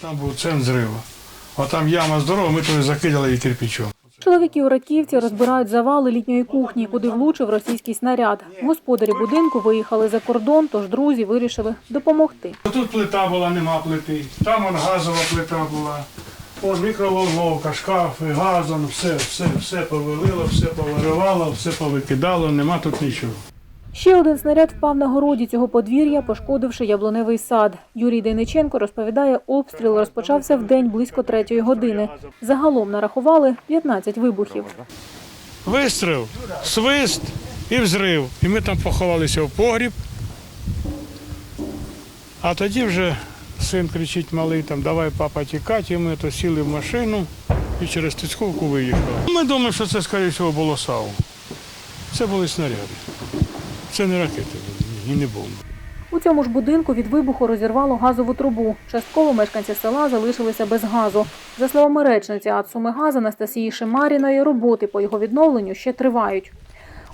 Там був центр зриву. А там яма здорова, ми туди закидали її кирпичом. Чоловіки у Раківці розбирають завали літньої кухні, куди влучив російський снаряд. Господарі будинку виїхали за кордон, тож друзі вирішили допомогти. Тут плита була, нема плити. Там он газова плита була. О, мікроволновка, шкафи, газом, все, все, все повилило, все повиривало, все повикидало, нема тут нічого. Ще один снаряд впав на городі цього подвір'я, пошкодивши яблуневий сад. Юрій Дейниченко розповідає, обстріл розпочався в день близько третьої години. Загалом нарахували 15 вибухів. Вистріл, свист і взрив. І ми там поховалися в погріб. А тоді вже син кричить малий, там, давай папа тікати, і ми то сіли в машину і через Тицьковку виїхали. Ми думаємо, що це, скоріше всього, було САУ. Це були снаряди. Це не ракети і не бомби. У цьому ж будинку від вибуху розірвало газову трубу. Частково мешканці села залишилися без газу. За словами речниці Ацумигаз Анастасії Шимаріної, роботи по його відновленню ще тривають.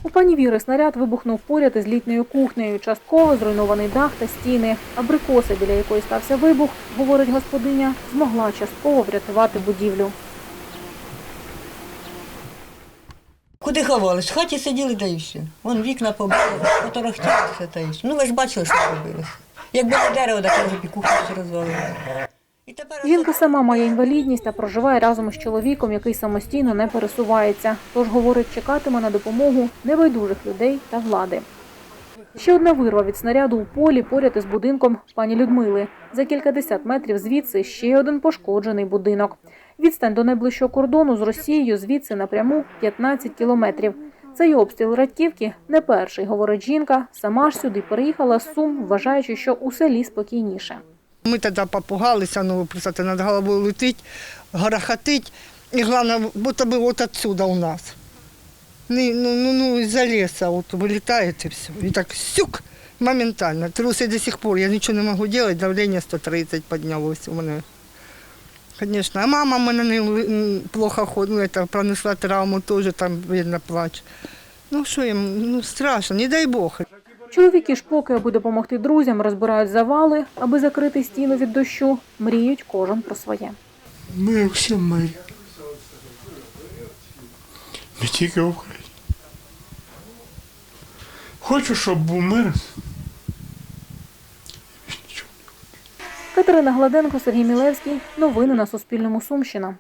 У пані Віри снаряд вибухнув поряд із літньою кухнею. Частково зруйнований дах та стіни. Абрикоса, біля якої стався вибух, говорить господиня, змогла частково врятувати будівлю. Куди ховались? В хаті сиділи та й все. Вон вікна побили, поторохтілися та й все. Ну ви ж бачили, що робилося. Якби не дерево, так вже б і кухню розвалили. І Жінка сама має інвалідність та проживає разом із чоловіком, який самостійно не пересувається. Тож, говорить, чекатиме на допомогу небайдужих людей та влади. Ще одна вирва від снаряду у полі поряд із будинком пані Людмили. За кількадесят метрів звідси ще один пошкоджений будинок. Відстань до найближчого кордону з Росією звідси напряму 15 кілометрів. Цей обстріл Радківки не перший, говорить жінка. Сама ж сюди переїхала з Сум, вважаючи, що у селі спокійніше. Ми тоді попугалися, ну, просто над головою летить, грохотить. І головне, будто би от отсюда у нас. Ну, ну, ну, ну из-за леса вот вылетает и все. И так сюк, моментально. Трусы до сих пор. Я ничего не могу делать, давление 130 поднялось у мене. Конечно. А мама в мене не ли- м, плохо ходить, ну, это, пронесла травму, теж там видно плач. Ну що їм, ну страшно, не дай Бог. Чоловіки ж поки, аби допомогти друзям, розбирають завали, аби закрити стіну від дощу, мріють кожен про своє. Ми всі мирі. Не тільки в Україні. Хочу, щоб був мир. Катерина Гладенко, Сергій Мілевський. Новини на Суспільному. Сумщина.